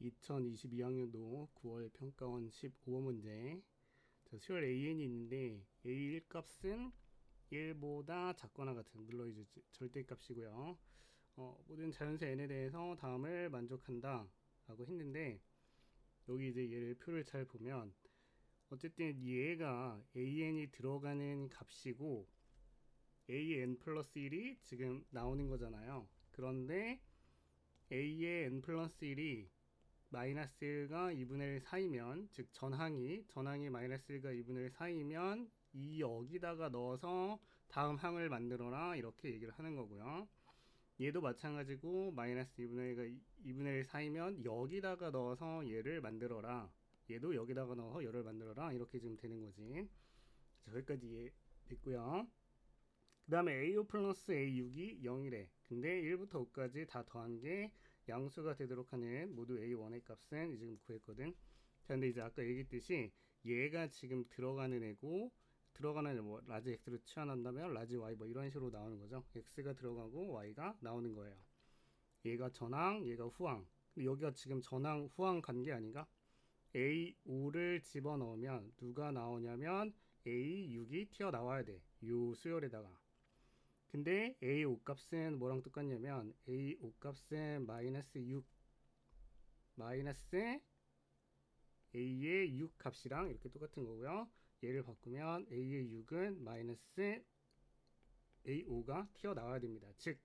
2022학년도 9월 평가원 15번 문제. 자, 수열 AN이 있는데 A1 값은 1보다 작거나 같은 물론 이제 저- 절대값이고요. 어, 모든 자연수 n에 대해서 다음을 만족한다 라고 했는데 여기 이제 얘를 표를 잘 보면 어쨌든 얘가 an이 들어가는 값이고 an 플러스 1이 지금 나오는 거잖아요. 그런데 a의 n 플러스 1이 마이너스 1과 2분의 1 사이면 즉 전항이 전항이 마이너스 1과 2분의 1 사이면 이 여기다가 넣어서 다음 항을 만들어라 이렇게 얘기를 하는 거고요. 얘도 마찬가지고 마이너스 2분의 1과 2분의 1 사이면 여기다가 넣어서 얘를 만들어라. 얘도 여기다가 넣어서 얘를 만들어라 이렇게 지금 되는 거지. 자, 여기까지 이해 됐고요. 그 다음에 A5 플러스 A6이 0이래. 근데 1부터 5까지 다 더한 게 양수가 되도록 하는 모두 A1의 값은 지금 구했거든. 자, 근데 이제 아까 얘기했듯이 얘가 지금 들어가는 애고 들어가는 애뭐 라지 x로 치환한다면 라지 y 뭐 이런 식으로 나오는 거죠. x가 들어가고 y가 나오는 거예요. 얘가 전항, 얘가 후항. 근데 여기가 지금 전항, 후항 관계 아닌가? A5를 집어넣으면 누가 나오냐면 A6이 튀어나와야 돼. 요 수열에다가. 근데 A5 값은 뭐랑 똑같냐면 A5 값은 마이너스 6 마이너스 A의 6 값이랑 이렇게 똑같은 거고요. 얘를 바꾸면 A의 6은 마이너스 A5가 튀어나와야 됩니다. 즉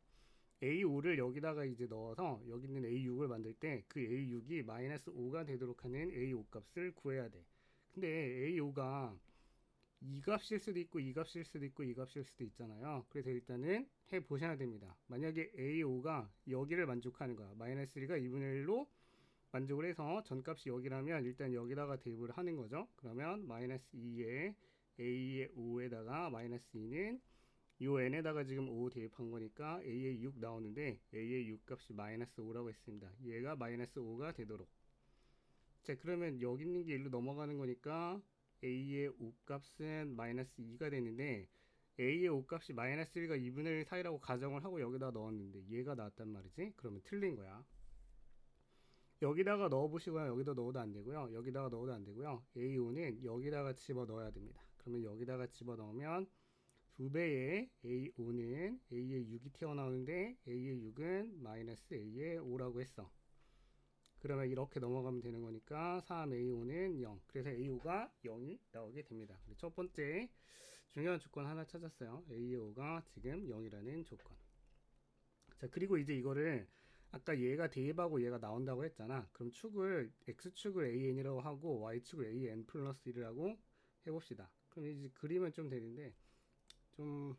A5를 여기다가 이제 넣어서 여기 있는 A6을 만들 때 그 A6이 마이너스 5가 되도록 하는 A5 값을 구해야 돼. 근데 A5가 이 값일 수도 있고 이 값일 수도 있고 이 값일 수도 있잖아요. 그래서 일단은 해 보셔야 됩니다. 만약에 A5가 여기를 만족하는 거야. 마이너스 1가 2분의 1로 만족을 해서 전값이 여기라면 일단 여기다가 대입을 하는 거죠. 그러면 마이너스 2에 A의 5에다가 마이너스 2는 요 n에다가 지금 5 대입한 거니까 A의 6 나오는데 A의 6 값이 마이너스 5라고 했습니다. 얘가 마이너스 5가 되도록. 자 그러면 여기 있는 게 일로 넘어가는 거니까 A의 5 값은 마이너스 2가 되는데 A의 5 값이 마이너스 1과 2분의 1 사이라고 가정을 하고 여기다 넣었는데 얘가 나왔단 말이지. 그러면 틀린 거야. 여기다가 넣어보시고요. 여기다 넣어도 안 되고요. 여기다가 넣어도 안 되고요. A5는 여기다가 집어 넣어야 됩니다. 그러면 여기다가 집어 넣으면 두 배의 A5는 A의 6이 튀어나오는데 A의 6은 마이너스 A의 5라고 했어. 그러면 이렇게 넘어가면 되는 거니까 3A5는 0. 그래서 A5가 0이 나오게 됩니다. 첫 번째 중요한 조건 하나 찾았어요. A의 5가 지금 0이라는 조건. 자, 그리고 이제 이거를 아까 얘가 대입하고 얘가 나온다고 했잖아. 그럼 축을 x축을 an이라고 하고 y축을 an 플러스 1이라고 해봅시다. 그럼 이제 그리면 좀 되는데 좀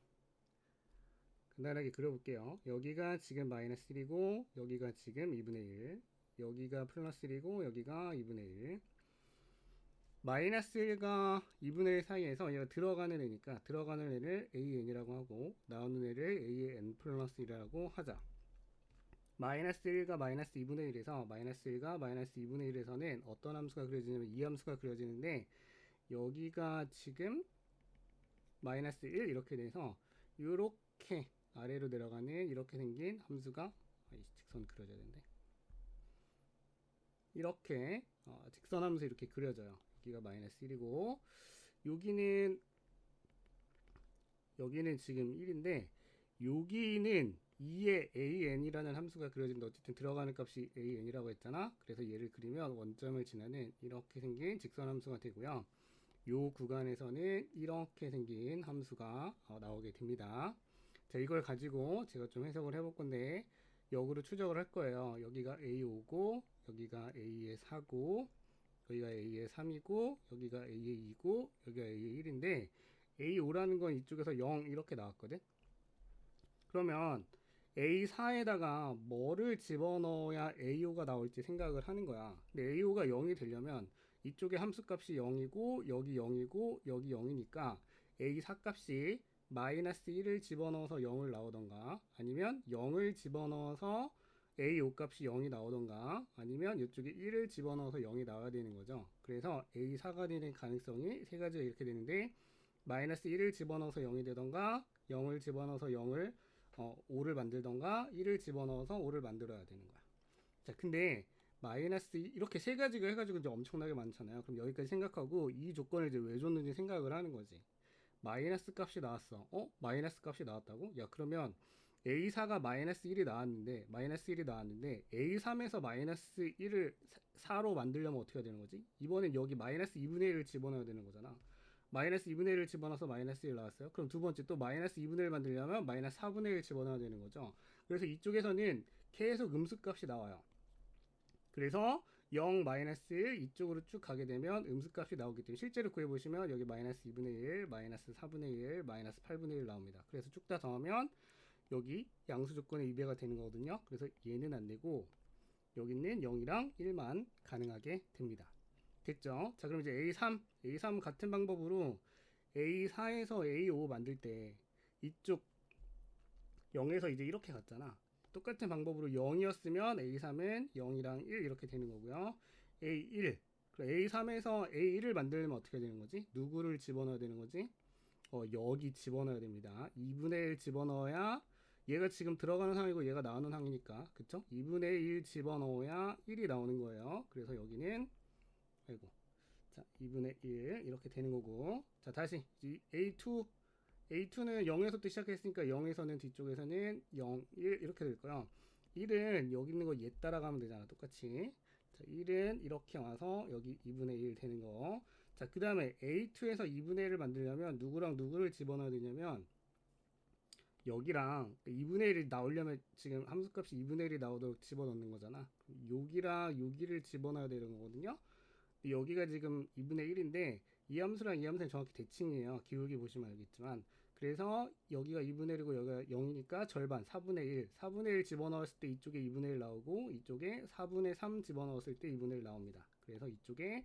간단하게 그려볼게요. 여기가 지금 마이너스 1이고 여기가 지금 2분의 1 여기가 플러스 1이고 여기가 2분의 1 마이너스 1과 2분의 1 사이에서 얘가 들어가는 애니까 들어가는 애를 an이라고 하고 나오는 애를 an 플러스 1이라고 하자. 마이너스 1과 마이너스 2분의 1에서 마이너스 1과 마이너스 2분의 1에서는 어떤 함수가 그려지냐면 이 함수가 그려지는데 여기가 지금 마이너스 1 이렇게 돼서 이렇게 아래로 내려가는 이렇게 생긴 함수가 아, 이 직선 그려져야 되는데 이렇게 어, 직선 함수 이렇게 그려져요. 여기가 마이너스 1이고 여기는 여기는 지금 1인데 여기는 2의 an이라는 함수가 그려진다. 어쨌든 들어가는 값이 an이라고 했잖아. 그래서 얘를 그리면 원점을 지나는 이렇게 생긴 직선 함수가 되고요. 요 구간에서는 이렇게 생긴 함수가 어, 나오게 됩니다. 자, 이걸 가지고 제가 좀 해석을 해볼 건데 역으로 추적을 할 거예요. 여기가 A5고 여기가 A의 4고 여기가 A의 3이고 여기가 A의 2고 여기가 A의 1인데 A5라는 건 이쪽에서 0 이렇게 나왔거든. 그러면 A4에다가 뭐를 집어넣어야 A5가 나올지 생각을 하는 거야. 근데 A5가 0이 되려면 이쪽에 함수값이 0이고 여기 0이고 여기 0이니까 A4 값이 마이너스 1을 집어넣어서 0을 나오던가 아니면 0을 집어넣어서 A5 값이 0이 나오던가 아니면 이쪽에 1을 집어넣어서 0이 나와야 되는 거죠. 그래서 A4가 되는 가능성이 세 가지가 이렇게 되는데 마이너스 1을 집어넣어서 0이 되던가 0을 집어넣어서 0을 어, 5를 만들던가 1을 집어넣어서 5를 만들어야 되는 거야. 자, 근데 마이너스 2 이렇게 세 가지가 해가지고 이제 엄청나게 많잖아요. 그럼 여기까지 생각하고 이 조건을 이제 왜 줬는지 생각을 하는 거지. 마이너스 값이 나왔어. 어? 마이너스 값이 나왔다고? 야 그러면 A4가 마이너스 1이 나왔는데 마이너스 1이 나왔는데 A3에서 마이너스 1을 4로 만들려면 어떻게 해야 되는 거지? 이번엔 여기 마이너스 2분의 1을 집어넣어야 되는 거잖아. 마이너스 2분의 1을 집어넣어서 마이너스 1 나왔어요. 그럼 두 번째 또 마이너스 2분의 1 만들려면 마이너스 4분의 1 집어넣어야 되는 거죠. 그래서 이쪽에서는 계속 음수값이 나와요. 그래서 0 마이너스 1 이쪽으로 쭉 가게 되면 음수값이 나오기 때문에 실제로 구해보시면 여기 마이너스 2분의 1, 마이너스 4분의 1, 마이너스 8분의 1 나옵니다. 그래서 쭉 다 더하면 여기 양수 조건의 2배가 되는 거거든요. 그래서 얘는 안 되고 여기는 0이랑 1만 가능하게 됩니다. 됐죠? 자 그럼 이제 A3, A3 같은 방법으로 A4에서 A5 만들 때 이쪽 0에서 이제 이렇게 갔잖아. 똑같은 방법으로 0이었으면 A3은 0이랑 1 이렇게 되는 거고요. A1, A3에서 A1을 만들려면 어떻게 되는 거지? 누구를 집어넣어야 되는 거지? 어, 여기 집어넣어야 됩니다. 2분의 1 집어넣어야 얘가 지금 들어가는 상이고 얘가 나오는 상이니까. 그쵸? 2분의 1 집어넣어야 1이 나오는 거예요. 그래서 여기는 아이고. 자 2분의 1 이렇게 되는 거고. 자 다시. 이 A2 A2는 0에서부터 시작했으니까 0에서는 뒤쪽에서는 0, 1 이렇게 될 거예요. 1은 여기 있는 거 얘 따라가면 되잖아 똑같이. 자 1은 이렇게 와서 여기 2분의 1 되는 거. 자, 그 다음에 A2에서 2분의 1을 만들려면 누구랑 누구를 집어넣어야 되냐면 여기랑 2분의 1이 나오려면 지금 함수값이 2분의 1이 나오도록 집어넣는 거잖아. 여기랑 여기를 집어넣어야 되는 거거든요. 여기가 지금 2분의 1인데 이 함수랑 이 함수는 정확히 대칭이에요. 기울기 보시면 알겠지만 그래서 여기가 2분의 1이고 여기가 0이니까 절반 4분의 1 4분의 1 집어넣었을 때 이쪽에 2분의 1 나오고 이쪽에 4분의 3 집어넣었을 때 2분의 1 나옵니다. 그래서 이쪽에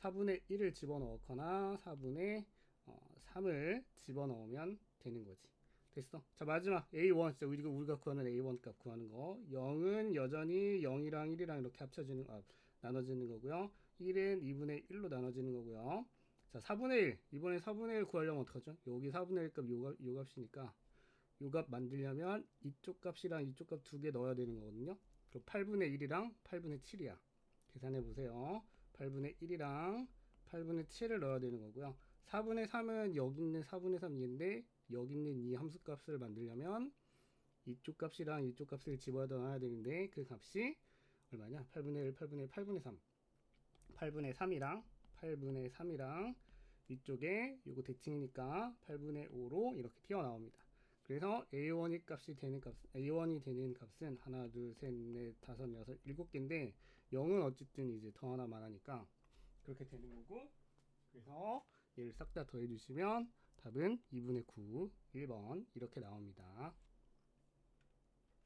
4분의 1을 집어넣거나 4분의 어, 3을 집어넣으면 되는 거지. 됐어. 자 마지막 A1 진짜 우리가 우리가 구하는 A1 값 구하는 거 0은 여전히 0이랑 1이랑 이렇게 합쳐지는 아, 나눠지는 거고요. 1은 2분의 1로 나눠지는 거고요. 자 4분의 1 이번에 4분의 1 구하려면 어떡하죠? 여기 4분의 1값 요, 요 값이니까 요 값 만들려면 이쪽 값이랑 이쪽 값 두 개 넣어야 되는 거거든요. 그럼 8분의 1이랑 8분의 7이야. 계산해 보세요. 8분의 1이랑 8분의 7을 넣어야 되는 거고요. 4분의 3은 여기 있는 4분의 3 얘인데 여기 있는 이 함수 값을 만들려면 이쪽 값이랑 이쪽 값을 집어넣어야 되는데 그 값이 얼마냐? 8분의 1, 8분의 1, 8분의 3. 8분의 3이랑 8분의 3이랑 이쪽에 요거 대칭이니까 8분의 5로 이렇게 튀어나옵니다. 그래서 A1이 값이 되는 값, A1이 되는 값은 하나, 둘, 셋, 넷, 다섯, 여섯, 일곱 개인데 0은 어쨌든 이제 더 하나만 하니까 그렇게 되는 거고 그래서 얘를 싹 다 더해 주시면 답은 2분의 9, 1번 이렇게 나옵니다.